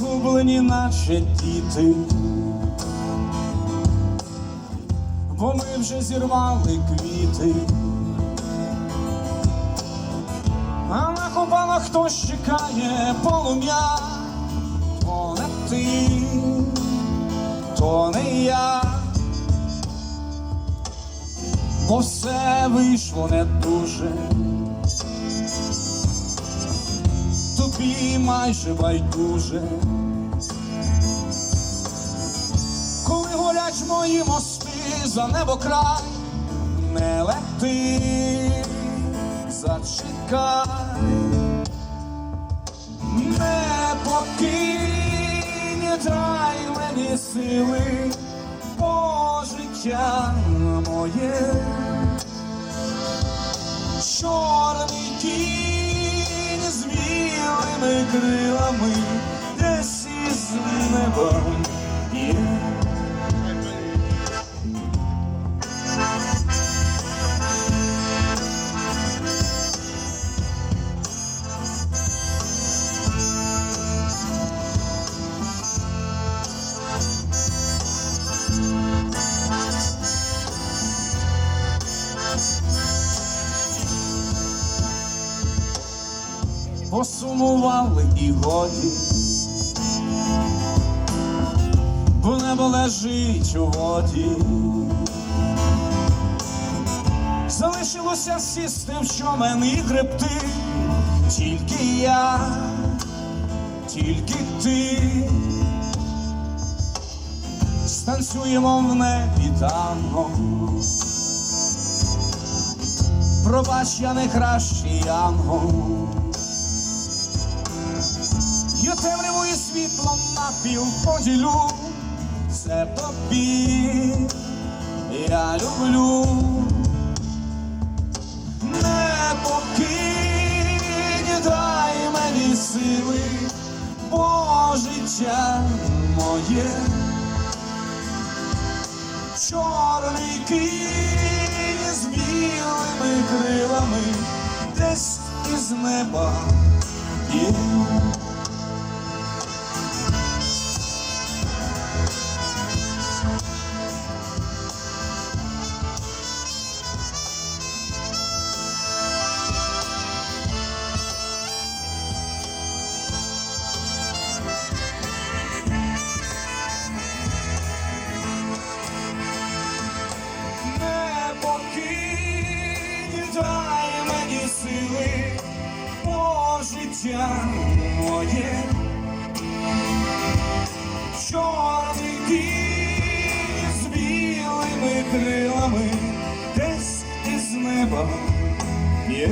мені наче діти, бо ми вже зірвали квіти, а на купалах хтось чекає полум'я, то не ти, то не я. Бо все вийшло не дуже, тобі майже байдуже. Коли горять мої мости за небо край, не лети, зачекай, не покинь, дай мені сили, бо життя моє, крилами, десь із неба є. Посумували і годі, бо небо лежить у воді. Залишилося сісти в човен і гребти, тільки я, тільки ти. Станцюємо в небі танго. Пробач, я не кращий ангел. Напів поділю, це тобі я люблю. Не покинь, дай мені сили, бо життя моє. Чорний кінь з білими крилами, десь із неба є. крилами, десь із неба є.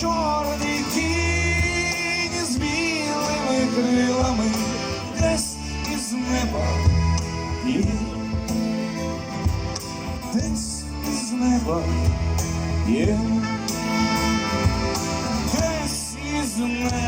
Чорний кінь з білими крилами, десь із неба є десь із неба є, десь із неба